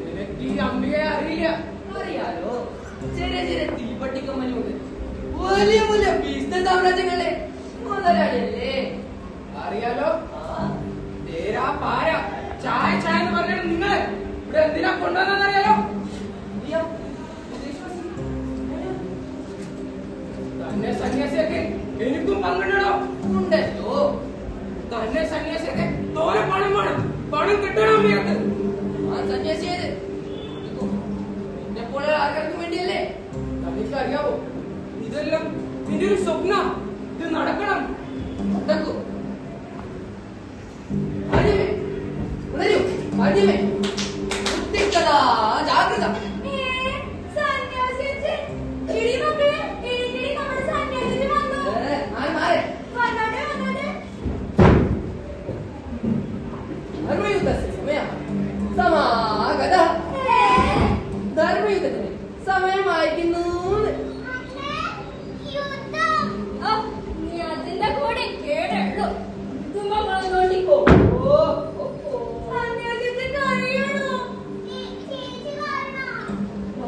നിനക്ക് ഈ അംബികയെ അറിയില്ല. അറിയാലോ? ചെറിയ ചെറിയ തീപ്പട്ടി കമ്പനി മുതൽ വലിയ വലിയ ബിസിനസ് സാമ്രാജ്യങ്ങളെ മുതലാളിയല്ലേ? അറിയാലോ? ആ, തേരാ പാര. ചായ ചായ എന്ന് പറഞ്ഞാൽ നിങ്ങൾ ഇവിടെ എന്തിനാ കൊണ്ടുവന്നറിയാലോ നീയോ? വിദേശവാസി? തന്നെ സന്യാസിയൊക്കെ എനിക്കും പങ്കിടണോ. ഉണ്ടല്ലോ. തന്നെ സന്യാസി പണം കിട്ടണം അമ്മയൊക്കെ ആ സന്യാസിയത് എന്നെ പോലെ ആൾക്കാർക്ക് വേണ്ടിയല്ലേ? തനിക്ക് അറിയാവോ? ഇതെല്ലാം നിന്റെ ഒരു സ്വപ്ന. ഇത് നടക്കണം. നടക്കൂ. ആദ്യമേ ഉണരൂ. ആദ്യമേ സമാഗത ധർമ്മയുദ്ധത്തിന് സമയമായിരിക്കുന്നു ഓ ഓ, ഓ.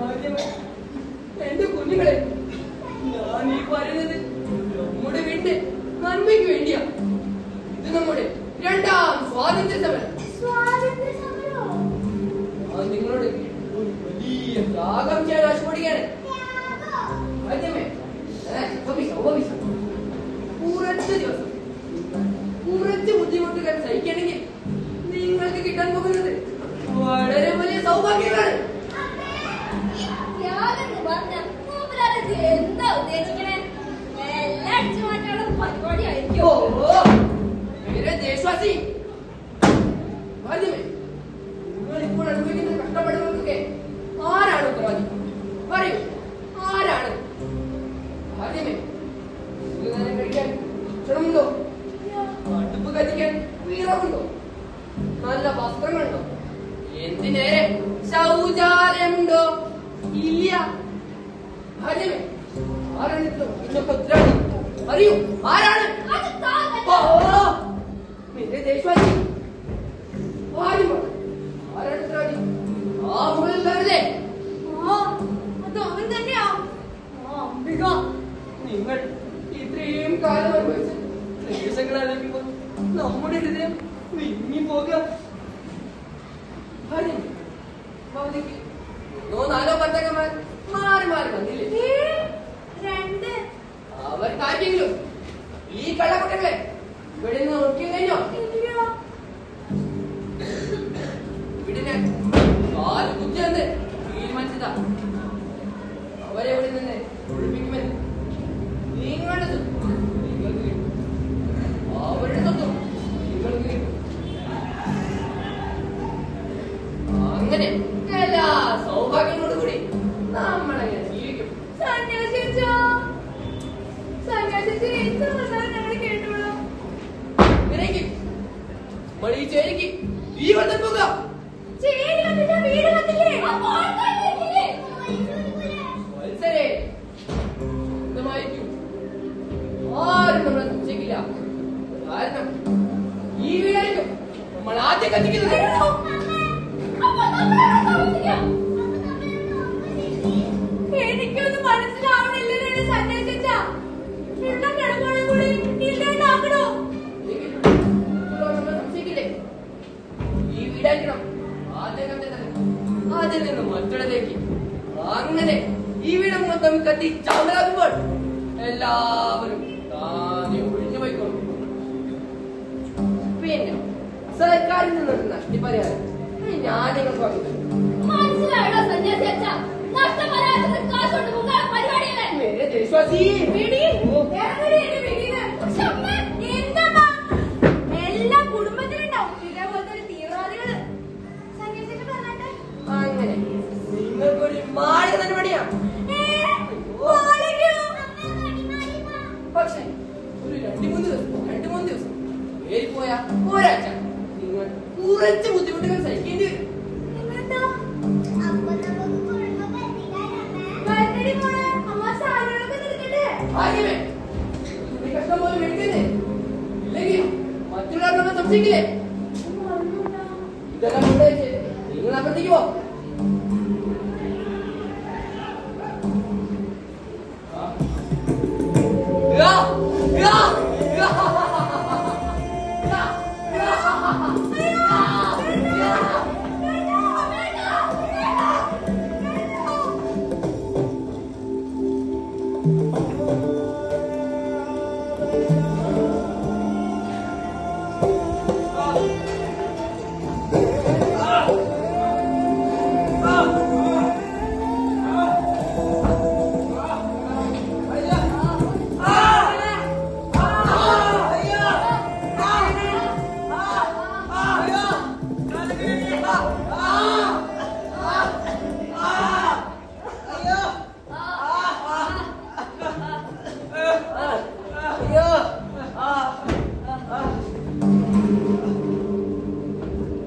ആദ്യമേ, എന്റെ കുഞ്ഞുങ്ങളെ. ഞാൻ ഈ പറയുന്നത് നമ്മുടെ വീട്ടിൽ നന്മയ്ക്ക് വേണ്ടിയാ. ഇത് നമ്മുടെ രണ്ടാം സ്വാതന്ത്ര്യ സമരം ഞാൻ വലിയ ത്യാഗം vedere Saudalemdo Ilia Hadime Aranitlo Innokodrani Ariyu Aran Aaj taal bata मेरे देशवासी आज मत अरण त्राजी आप मुझे लड़ ले നാലോ ഭർത്താക്കന്മാർ മാറി മാറി വന്നില്ലേ? രണ്ട്. അവർ കാറ്റെങ്കിലും ഈ കള്ളക്കുട്ടങ്ങളെ ഇവിടെ നിന്ന് നമ്മൾ ഈ ചേരിക്ക്. ഈ വെള്ളം പോക? അപ്പോൾ കത്തില്ലേ? ആരും നമ്മളെ സംശയിക്കില്ല കാരണം ഈ വീടായിരിക്കും നമ്മൾ ആദ്യം കത്തിക്കുന്നത്. ഈ വീട് മൊത്തം കത്തി ചാമ്പലാകുമ്പോൾ എല്ലാവരും താനെ ഒഴിഞ്ഞു പോയിക്കോളും. പിന്നെ സർക്കാരിൽ നിന്നുള്ള നഷ്ടപരിഹാരം ഞാൻ നിങ്ങൾക്ക് മനസ്സിലായോ മനസ്സിലായല്ലോ സന്യാസിച്ച നഷ്ടപരിഹാരത്തിന് പരിപാടിയല്ലേ? ദേശവാസി ഒരു രണ്ട് മൂന്ന് ദിവസം. രണ്ട് മൂന്ന് ദിവസം ഏറി പോയാ ഒരാഴ്ച. നിങ്ങൾ കുറച്ച് ബുദ്ധിമുട്ടുകൾ സഹിക്കേണ്ടി വരും. നമ്മൾ സംശയിക്കില്ലേ? ഇതെല്ലാം നിങ്ങൾ അകത്തേക്ക് പോ.